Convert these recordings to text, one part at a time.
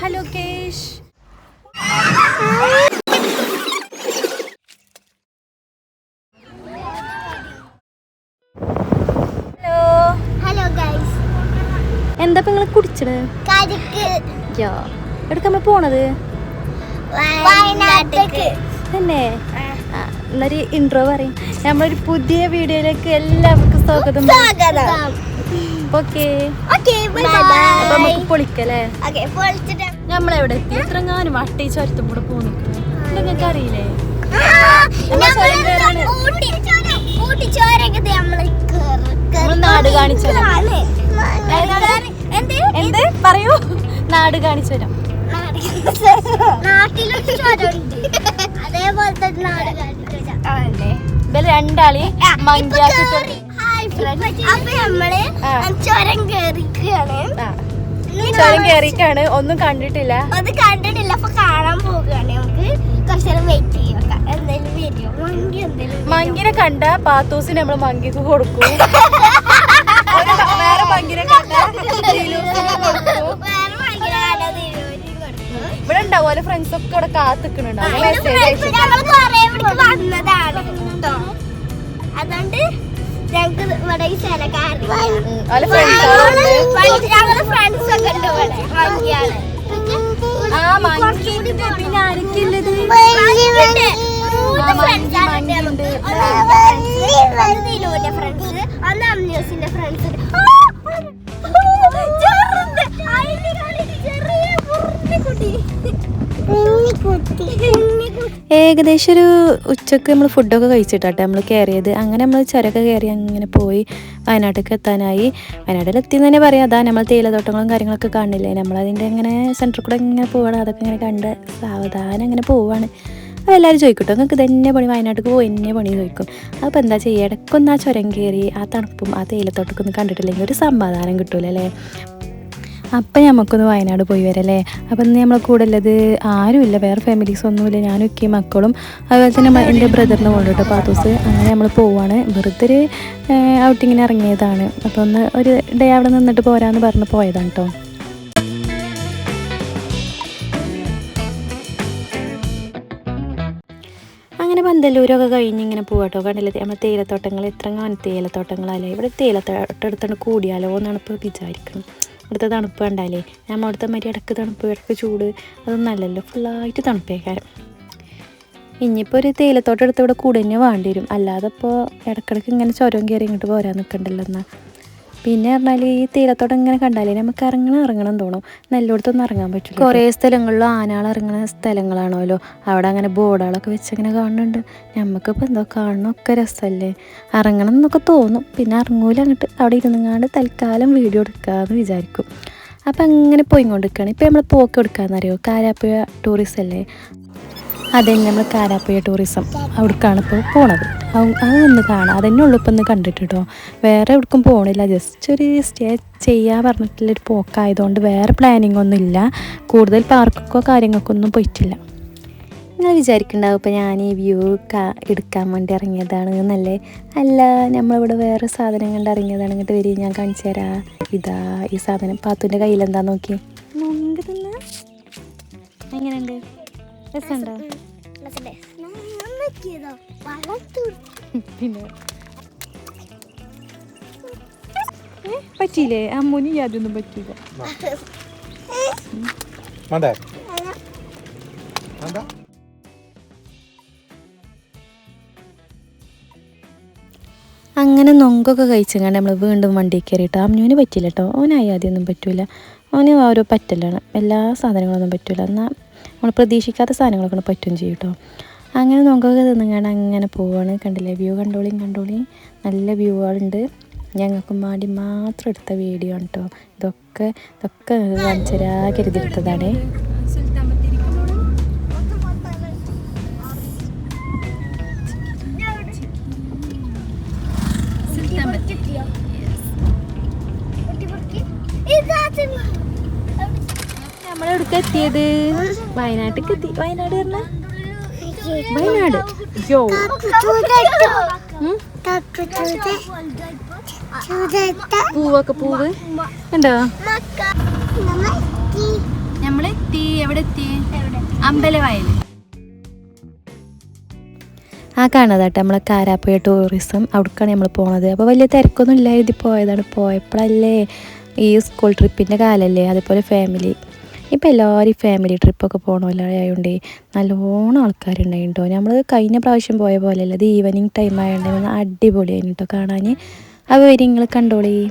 Hello കേഷ് hello hello guys എന്താ ഇപ്പൊ നിങ്ങൾ കുടിച്ചത്? എവിടേക്കാ നമ്മൾ പോണത്? തന്നെ. എന്നൊരു ഇൻട്രോ പറയും. നമ്മളൊരു പുതിയ വീഡിയോയിലേക്ക് എല്ലാവർക്കും സ്വാഗതം. സ്വാഗതം. ഓക്കെ നമുക്ക് പൊളിക്കല്ലേ? പൊളിച്ചിട്ട് നമ്മളെവിടെ എത്തി? എത്രങ്ങാനും വട്ടി ചുരത്തും കൂടെ പോകുന്നു നിങ്ങൾക്ക് അറിയില്ലേ നാട് കാണിച്ചു. എന്ത്? പറയൂ. നാട് കാണിച്ചു തരാം. ഇവർ രണ്ടാളി മങ്കിയാക്കിട്ട് അപ്പൊ നമ്മൾ. ചുരം കേറിക്കാണ്. ചുരം ഒന്നും കണ്ടിട്ടില്ല. അത് കണ്ടിട്ടില്ല. അപ്പൊ കാണാൻ പോവുകയാണ് നമുക്ക്. കുറച്ചേരം വെയിറ്റ് ചെയ്യാം മങ്കിനെ കണ്ട പാത്തൂസിന് നമ്മൾ മങ്കിക്ക് കൊടുക്കും. വേറെ മങ്കിനെ കണ്ട ഇവിടെ ഉണ്ടാവും. ഫ്രണ്ട്സ് ഒക്കെ ഇവിടെ കാത്തിക്കണുണ്ടാവും മെസ്സേജ് അതുകൊണ്ട് ഞങ്ങക്ക് ഇവിടെ ഈ ഫ്രണ്ട്സ് ഒക്കെ ഉണ്ട് ഇവിടെ. മങ്കിയാണ്. പിന്നെ ആരൊക്കെയുള്ളത്. ഫ്രണ്ട്സ് അന്ന് അമ്യൂസിന്റെ ഫ്രണ്ട്സ് ഏകദേശം ഒരു ഉച്ചയ്ക്ക് നമ്മൾ ഫുഡൊക്കെ കഴിച്ചിട്ടാട്ടെ നമ്മൾ കയറിയത്. അങ്ങനെ നമ്മൾ ചരക്ക് കയറി അങ്ങനെ പോയി വയനാട്ടിലേക്ക് എത്താനായി. വയനാട്ടിൽ എത്തിയെന്ന് തന്നെ പറയാം. അതാ നമ്മൾ തേയിലത്തോട്ടങ്ങളും കാര്യങ്ങളൊക്കെ കാണില്ലേ? നമ്മളതിന്റെ ഇങ്ങനെ സെന്ററിൽ കൂടെ ഇങ്ങനെ പോവാണ്. അതൊക്കെ ഇങ്ങനെ കണ്ട് സാവധാനം അങ്ങനെ പോവാണ്. അപ്പോൾ എല്ലാവരും ചോദിക്കട്ടോ നിങ്ങൾക്ക് തന്നെ പണി? വയനാട്ടിലേക്ക് പോയി എന്നെ പണി? ചോദിക്കും. അപ്പോൾ എന്താ ചെയ്യുക ഇടയ്ക്കൊന്ന് ആ ചുരം കയറി ആ തണുപ്പും ആ തേയിലത്തോട്ടൊക്കെ ഒന്ന് കണ്ടിട്ടില്ലെങ്കിൽ ഒരു സമാധാനം കിട്ടില്ല അല്ലേ അപ്പം നമുക്കൊന്ന് വയനാട് പോയി വരല്ലേ? അപ്പം ഇന്ന് നമ്മളെ കൂടെ ഉള്ളത് ആരുമില്ല വേറെ ഫാമിലീസ് ഒന്നുമില്ല. ഞാനും ഒക്കെ മക്കളും. അതുപോലെ തന്നെ എന്റെ ബ്രദറിന് കൊണ്ടിട്ട് പാത്തൂസ്. അങ്ങനെ നമ്മൾ പോവാണ്. വെറുതെ ഒരു ഔട്ടിങ്ങിന് ഇറങ്ങിയതാണ്. അപ്പോൾ ഒന്ന് ഒരു ഡേ അവിടെ നിന്നിട്ട് പോരാന്ന് പറഞ്ഞ് പോയതാണ് കേട്ടോ അങ്ങനെ പന്തല്ലൂരൊക്കെ കഴിഞ്ഞ് ഇങ്ങനെ പോവാട്ടോ കണ്ടില്ലേ? നമ്മൾ തേയിലത്തോട്ടങ്ങൾ എത്ര തേയിലത്തോട്ടങ്ങളല്ലേ? ഇവിടെ തേയിലത്തോട്ടം എടുത്തോണ്ട് കൂടിയാലോ എന്നാണ് ഇപ്പോൾ വിചാരിക്കുന്നത് ഇവിടുത്തെ തണുപ്പ് കണ്ടാലേ? ഞാൻ അവിടുത്തെ മാതിരി ഇടയ്ക്ക് തണുപ്പ് ഇടയ്ക്ക് ചൂട് അതൊന്നും അല്ലല്ലോ. ഫുള്ളായിട്ട് തണുപ്പേക്കാരം ഇനിയിപ്പോൾ ഒരു തേയിലത്തോട്ടം എടുത്ത് ഇവിടെ കൂടെ തന്നെ വേണ്ടി വരും. അല്ലാതെ ഇപ്പോൾ ഇടക്കിടക്ക് ഇങ്ങനെ ചുരം കയറി ഇങ്ങോട്ട് പോരാൻ നിൽക്കണ്ടല്ലോ എന്നാൽ പിന്നെ പറഞ്ഞാൽ ഈ തീരത്തോടെ ഇങ്ങനെ കണ്ടാലേ നമുക്ക് ഇറങ്ങണം ഇറങ്ങണം തോന്നും. നെല്ലോടത്തൊന്നും ഇറങ്ങാൻ പറ്റില്ല കുറേ സ്ഥലങ്ങളിലും ആനകൾ ഇറങ്ങുന്ന സ്ഥലങ്ങളാണല്ലോ. അവിടെ അങ്ങനെ ബോർഡുകളൊക്കെ വെച്ച് ഇങ്ങനെ കാണുന്നുണ്ട് നമുക്കിപ്പോൾ എന്തോ കാണണമൊക്കെ രസമല്ലേ ഇറങ്ങണം എന്നൊക്കെ തോന്നും. പിന്നെ ഇറങ്ങൂല അങ്ങോട്ട്. അവിടെ ഇരുന്നങ്ങാണ്ട് തൽക്കാലം വീഡിയോ എടുക്കാമെന്ന് വിചാരിക്കും. അപ്പം അങ്ങനെ പോയിക്കൊണ്ടിരിക്കുകയാണ് ഇപ്പം നമ്മൾ പോക്ക് എടുക്കാമെന്നറിയോ കാരാപ്പുഴ ടൂറിസം അല്ലേ? അതെ നമ്മൾ കാരാപ്പുഴ ടൂറിസം അവിടേക്കാണ് ഇപ്പോൾ പോണത്. അത് അതൊന്ന് കാണാം. അതന്നെ ഉള്ളു ഇപ്പം ഒന്ന് കണ്ടിട്ട് കേട്ടോ വേറെ എവിടേക്കും പോകണില്ല ജസ്റ്റ് ഒരു സ്റ്റേ ചെയ്യാൻ പറഞ്ഞിട്ടുള്ളൊരു പോക്കായതുകൊണ്ട് വേറെ പ്ലാനിങ് ഒന്നും ഇല്ല. കൂടുതൽ പാർക്കൊക്കെ കാര്യങ്ങൾക്കൊന്നും പോയിട്ടില്ല. നിങ്ങൾ വിചാരിക്കുന്നുണ്ടാവും ഇപ്പം ഞാൻ ഈ വ്യൂ എടുക്കാൻ വേണ്ടി ഇറങ്ങിയതാണ് എന്നല്ലേ? അല്ല നമ്മളിവിടെ വേറെ സാധനം കണ്ട് ഇറങ്ങിയതാണ്. ഇങ്ങോട്ട് വരി ഞാൻ കാണിച്ചു തരാം. ഇതാ ഈ സാധനം. പാത്തുവിന്റെ കയ്യിലെന്താ നോക്കി എങ്ങനെയുണ്ട്? രസമുണ്ടോ? പിന്നെ? പറ്റിയില്ലേ? അമ്മൂനി യാതൊന്നും പറ്റിയില്ല. അങ്ങനെ നൊങ്കൊക്കെ കഴിച്ചങ്ങാണ്ട് നമ്മൾ വീണ്ടും വണ്ടി കയറിയിട്ട് അമ്മുവിന് പറ്റില്ല കേട്ടോ ഓനായി ആദ്യമൊന്നും പറ്റൂല. ഓന് ഓരോ പറ്റലാണ്. എല്ലാ സാധനങ്ങളൊന്നും പറ്റൂല. എന്നാൽ നമ്മൾ പ്രതീക്ഷിക്കാത്ത സാധനങ്ങളൊക്കെ പറ്റും ചെയ്യും കേട്ടോ. അങ്ങനെ നോക്കൊക്കെ തിന്നുങ്ങാണ്ട് അങ്ങനെ പോവാണ്. കണ്ടില്ലേ? വ്യൂ കണ്ടോളിയും കണ്ടോളിയും നല്ല വ്യൂകളുണ്ട് ഞങ്ങൾക്ക് വേണ്ടി മാത്രം എടുത്ത വീഡിയോ ആണ് കേട്ടോ ഇതൊക്കെ ഇതൊക്കെ കാണിച്ചരാ കരുതിയെടുത്തതാണേ. നമ്മളെവിടേക്ക് എത്തിയത് വയനാട്ടിക്ക് എത്തി വയനാട് പറഞ്ഞ? വയനാട്. യോ. ഉം? പൂവൊക്കെ പൂവ്. ഉണ്ടോ നമ്മൾ എത്തി അമ്പലവയൽ ആ കാണാതാട്ടെ. നമ്മളെ കാരാപ്പുഴ ടൂറിസം അവിടേക്കാണ് നമ്മൾ പോണത്. അപ്പോൾ വലിയ തിരക്കൊന്നും ഇല്ലായിരുന്നു. പോയതാണ്. പോയപ്പോഴല്ലേ ഈ സ്കൂൾ ട്രിപ്പിന്റെ കാലല്ലേ? അതുപോലെ ഫാമിലി ഇപ്പം എല്ലാവരും ഫാമിലി ട്രിപ്പൊക്കെ പോകണമല്ലായതുകൊണ്ട് നല്ലോണം ആൾക്കാരുണ്ടായിട്ടോ. നമ്മൾ കഴിഞ്ഞ പ്രാവശ്യം പോയ പോലെയല്ല ഇത് ഈവനിങ് ടൈം ആയതുകൊണ്ട് അടിപൊളിയായിരുന്നു കേട്ടോ കാണാൻ അപ്പോൾ വരും നിങ്ങൾ കണ്ടോളി.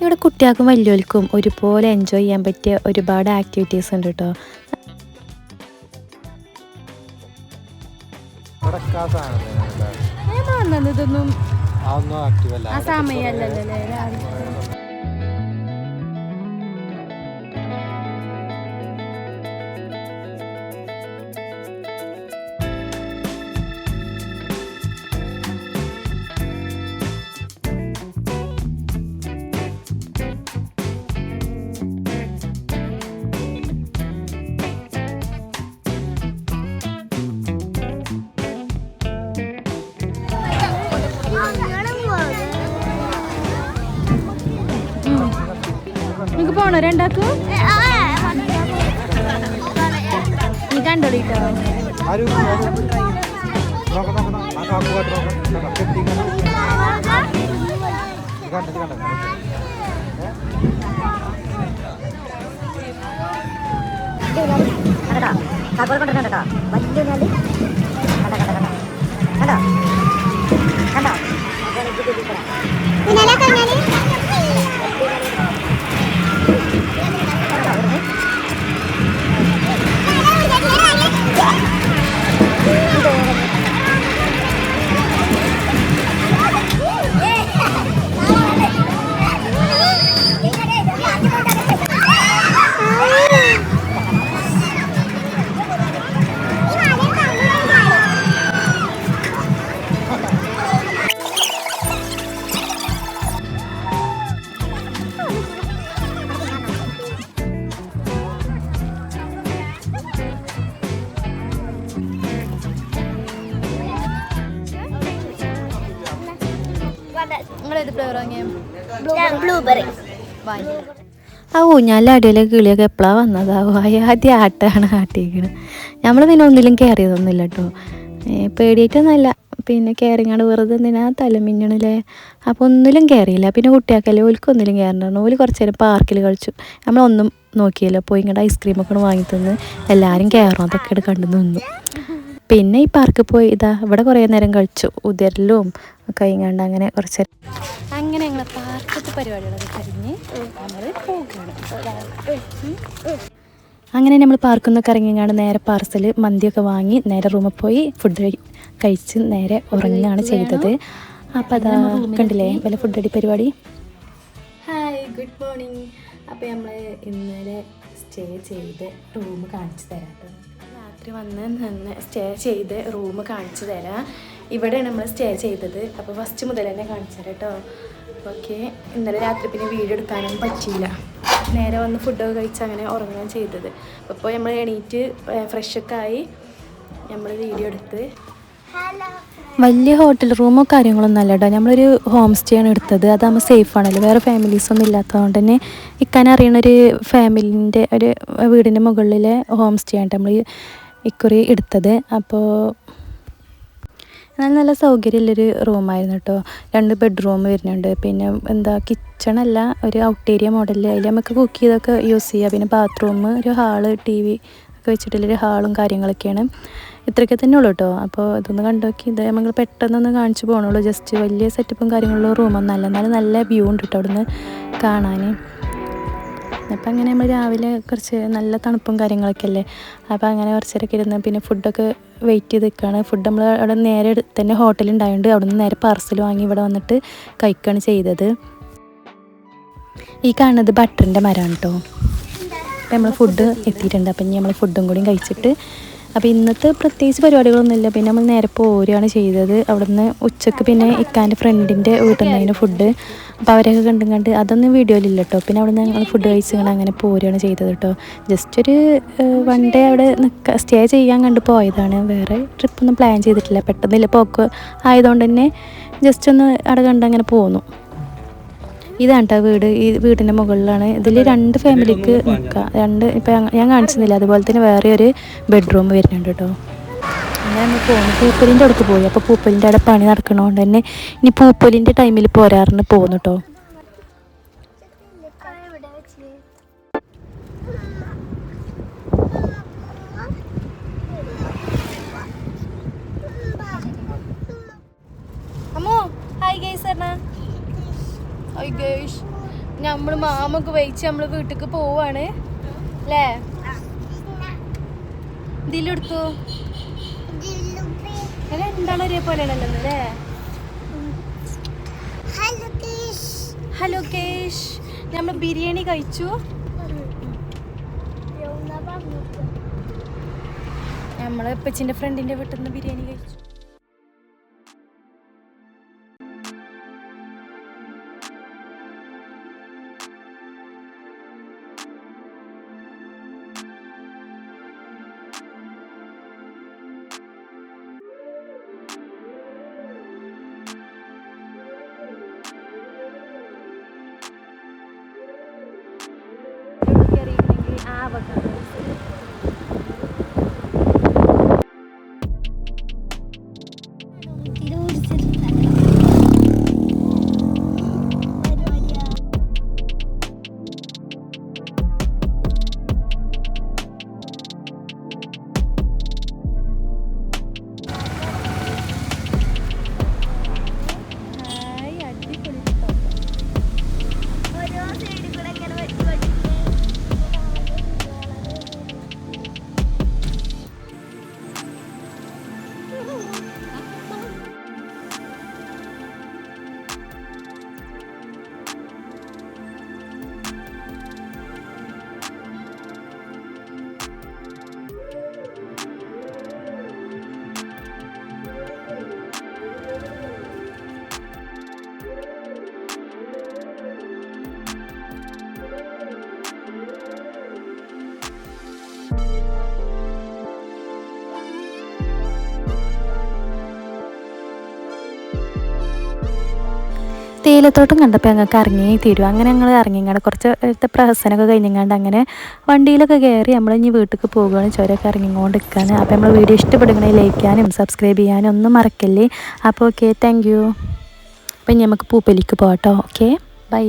ഇവിടെ കുട്ടികൾക്കും വലിയവർക്കും ഒരുപോലെ എൻജോയ് ചെയ്യാൻ പറ്റിയ ഒരുപാട് ആക്ടിവിറ്റീസ് ഉണ്ട് കേട്ടോ ഇതൊന്നും ആ സമയമല്ലല്ലോ നിങ്ങൾക്ക് പോണോ രണ്ടാക്കും നീ കണ്ടോളിട്ടോ കണ്ടോ നോക്കാം കണ്ടോ? കെട്ടി കണ്ടോ? കണ്ടോ, കണ്ടോ? നിങ്ങളേത് ഫ്ലേവർ വാങ്ങിയ? ബ്ലൂബെറി ആ ഊഞ്ഞാലിന്റെ അടിയിലെ കിളിയൊക്കെ എപ്പോഴാണ് വന്നതാവും ആദ്യം ആട്ടാണ് ആട്ടിയിരിക്കുന്നത് നമ്മൾ പിന്നെ ഒന്നിലും കയറിയതൊന്നുമില്ല കേട്ടോ പേടിയിട്ടൊന്നുമല്ല പിന്നെ കയറിങ്ങാണ്ട് വെറുതെ എന്തിനാ തലമിന്നണല്ലേ അപ്പോൾ ഒന്നിലും കയറിയില്ല പിന്നെ കുട്ടിയാക്കല്ലേ ഓൽക്കൊന്നിലും കയറിണ്ടായിരുന്നു ഓൽ കുറച്ച് നേരം പാർക്കിൽ കളിച്ചു. നമ്മളൊന്നും നോക്കിയല്ലോ. പോയി ഇങ്ങോട്ട് ഐസ്ക്രീമൊക്കെ വാങ്ങി തന്ന് എല്ലാവരും കയറും അതൊക്കെ കണ്ടു നിന്നു. പിന്നെ ഈ പാർക്കിൽ പോയി ഇതാ ഇവിടെ കുറേ നേരം കളിച്ചു. ഉദരലും കൈങ്ങാണ്ട് അങ്ങനെ കുറച്ച് അങ്ങനെ ഞങ്ങൾ പാർക്കത്തെ പരിപാടികളൊക്കെ കഴിഞ്ഞ് നമ്മൾ അങ്ങനെ നമ്മൾ പാർക്കിൽ നിന്നൊക്കെ ഇറങ്ങിങ്ങാണ്ട് നേരെ പാർസൽ മന്തിയൊക്കെ വാങ്ങി നേരെ റൂമിൽ പോയി ഫുഡ് കഴിച്ച് നേരെ ഉറങ്ങുകയാണ് ചെയ്തത്. അപ്പം അതാ കണ്ടില്ലേ വല്ല ഫുഡ് അടി പരിപാടി? ഹായ് ഗുഡ് മോർണിംഗ് അപ്പോൾ നമ്മൾ ഇന്നലെ സ്റ്റേ ചെയ്ത് റൂം കാണിച്ചു തരാം. രാത്രി വന്ന് നിന്ന് സ്റ്റേ ചെയ്ത് റൂം കാണിച്ചു തരാം. ഇവിടെയാണ് നമ്മൾ സ്റ്റേ ചെയ്തത്. അപ്പോൾ ഫസ്റ്റ് മുതൽ തന്നെ കാണിച്ചു തരാം കേട്ടോ ഓക്കെ. ഇന്നലെ രാത്രി പിന്നെ വീഡിയോ എടുക്കാനും പറ്റിയില്ല. നേരെ വന്ന് ഫുഡൊക്കെ കഴിച്ച് അങ്ങനെ ഉറങ്ങുകയും ചെയ്തത്. അപ്പോൾ നമ്മൾ എണീറ്റ് ഫ്രഷൊക്കെ ആയി നമ്മൾ വീഡിയോ എടുത്ത്. വലിയ ഹോട്ടൽ റൂമോ കാര്യങ്ങളൊന്നും അല്ല കേട്ടോ നമ്മളൊരു ഹോം സ്റ്റേ ആണ് എടുത്തത്. അതാകുമ്പോൾ സേഫ് ആണല്ലോ. വേറെ ഫാമിലീസ് ഒന്നും ഇല്ലാത്തതുകൊണ്ട് തന്നെ ഇക്കാൻ അറിയണ ഒരു ഫാമിലിന്റെ ഒരു വീടിന്റെ മുകളിലെ ഹോം സ്റ്റേ ആണ് നമ്മൾ ഇക്കുറി എടുത്തത്. അപ്പോൾ നല്ല നല്ല സൗകര്യമുള്ളൊരു റൂമായിരുന്നു കേട്ടോ രണ്ട് ബെഡ്റൂം വരുന്നുണ്ട്. പിന്നെ എന്താ കിച്ചണല്ല ഒരു ഔട്ട് ഏരിയ മോഡലിൽ അതിൽ നമുക്ക് കുക്ക് ചെയ്തൊക്കെ യൂസ് ചെയ്യാം. പിന്നെ ബാത്റൂം ഒരു ഹാൾ ടി വി ഒക്കെ വെച്ചിട്ടുള്ളൊരു ഹാളും കാര്യങ്ങളൊക്കെയാണ്. ഇത്രയൊക്കെ തന്നെ ഉള്ളൂ കേട്ടോ അപ്പോൾ ഇതൊന്ന് കണ്ടോക്കി. ഇത് നമ്മൾ പെട്ടെന്നൊന്ന് കാണിച്ചു പോകണുള്ളൂ ജസ്റ്റ് വലിയ സെറ്റപ്പും കാര്യങ്ങളുള്ള റൂമൊന്നും അല്ല എന്നാലും നല്ല വ്യൂ ഉണ്ട് കേട്ടോ അവിടുന്ന് കാണാൻ അപ്പം അങ്ങനെ നമ്മൾ രാവിലെ കുറച്ച് നല്ല തണുപ്പും കാര്യങ്ങളൊക്കെ അല്ലേ? അപ്പോൾ അങ്ങനെ കുറച്ച് നേരമൊക്കെ ഇരുന്ന് പിന്നെ ഫുഡൊക്കെ വെയിറ്റ് ചെയ്ത് നിൽക്കുകയാണ് ഫുഡ് നമ്മൾ അവിടെ നേരെ തന്നെ ഹോട്ടൽ ഉണ്ടായതുകൊണ്ട് അവിടെ നിന്ന് നേരെ പാർസൽ വാങ്ങി ഇവിടെ വന്നിട്ട് കഴിക്കുകയാണ് ചെയ്തത്. ഈ കാണുന്നത് ബട്ടറിന്റെ മരമാണ് കേട്ടോ അപ്പം നമ്മൾ ഫുഡ് എത്തിയിട്ടുണ്ട്. അപ്പം ഇനി നമ്മൾ ഫുഡും കൂടിയും കഴിച്ചിട്ട് അപ്പോൾ ഇന്നത്തെ പ്രത്യേകിച്ച് പരിപാടികളൊന്നുമില്ല. പിന്നെ നമ്മൾ നേരെ പോരുകയാണ് ചെയ്തത്. അവിടുന്ന് ഉച്ചയ്ക്ക് പിന്നെ ഇക്കാന്റെ ഫ്രണ്ടിന്റെ വീട്ടിൽ നിന്നതിന് ഫുഡ് അപ്പോൾ അവരെയൊക്കെ കണ്ടും കണ്ട് അതൊന്നും വീഡിയോയിലില്ല കേട്ടോ പിന്നെ അവിടുന്ന് ഞങ്ങൾ ഫുഡ് കഴിച്ചുകൊണ്ട് അങ്ങനെ പോരുകയാണ് ചെയ്തത് കേട്ടോ ജസ്റ്റ് ഒരു വൺ ഡേ അവിടെ നിൽക്കുക സ്റ്റേ ചെയ്യാൻ കണ്ട് പോയതാണ്. വേറെ ട്രിപ്പൊന്നും പ്ലാൻ ചെയ്തിട്ടില്ല. പെട്ടെന്നില്ല പോക്ക് ആയതുകൊണ്ട് തന്നെ ജസ്റ്റ് ഒന്ന് അവിടെ കണ്ട് അങ്ങനെ പോന്നു. ഇതാണ് കേട്ടോ വീട്. ഈ വീടിന്റെ മുകളിലാണ്. ഇതിൽ രണ്ട് ഫാമിലിക്ക് നിൽക്കാം രണ്ട് ഇപ്പം ഞാൻ കാണിച്ചിരുന്നില്ല. അതുപോലെ തന്നെ വേറെ ഒരു ബെഡ്റൂം വരുന്നുണ്ട് കേട്ടോ ഞാൻ നമ്മൾ പോകുന്നു പൂപ്പലിന്റെ അടുത്ത് പോയി. അപ്പോൾ പൂപ്പലിന്റെ അവിടെ പണി നടക്കണതുകൊണ്ട് തന്നെ ഇനി പൂപ്പലിന്റെ ടൈമിൽ പോരാറിന് പോകുന്നു കേട്ടോ ഹായ് ഗൈസ് നമ്മൾ മാമൊക്കെ വഹിച്ച് നമ്മൾ വീട്ടിലേക്ക് പോവാണ്. അല്ലേ ഇതിലെടുത്തു അങ്ങനെ എന്താണ് ഒരേപോലെ പോലെ അല്ലേ ഹലോ കേഷ് നമ്മൾ ബിരിയാണി കഴിച്ചു. നമ്മളെ അപ്പച്ചിന്റെ ഫ്രണ്ടിന്റെ വീട്ടിൽ നിന്ന് ബിരിയാണി കഴിച്ചു. ഹായ് തേയിലത്തോട്ടം കണ്ടപ്പോൾ ഞങ്ങൾക്ക് ഇറങ്ങി തീരും. അങ്ങനെ ഞങ്ങൾ ഇറങ്ങിങ്ങാണ്ട് കുറച്ച് പ്രഹസനമൊക്കെ കഴിഞ്ഞങ്ങാണ്ട് അങ്ങനെ വണ്ടിയിലൊക്കെ കയറി നമ്മൾ ഇനി വീട്ടിലേക്ക് പോകുകയാണ് ചുരമൊക്കെ ഇറങ്ങിക്കൊണ്ട് നിൽക്കാൻ അപ്പോൾ നമ്മൾ വീഡിയോ ഇഷ്ടപ്പെടുകയാണെങ്കിൽ ലൈക്ക് ചെയ്യാനും സബ്സ്ക്രൈബ് ചെയ്യാനും ഒന്നും മറക്കല്ലേ. അപ്പോൾ ഓക്കെ താങ്ക് യു. അപ്പം ഇനി നമുക്ക് പൂപ്പലിക്ക് പോകട്ടോ കേട്ടോ ഓക്കെ ബൈ.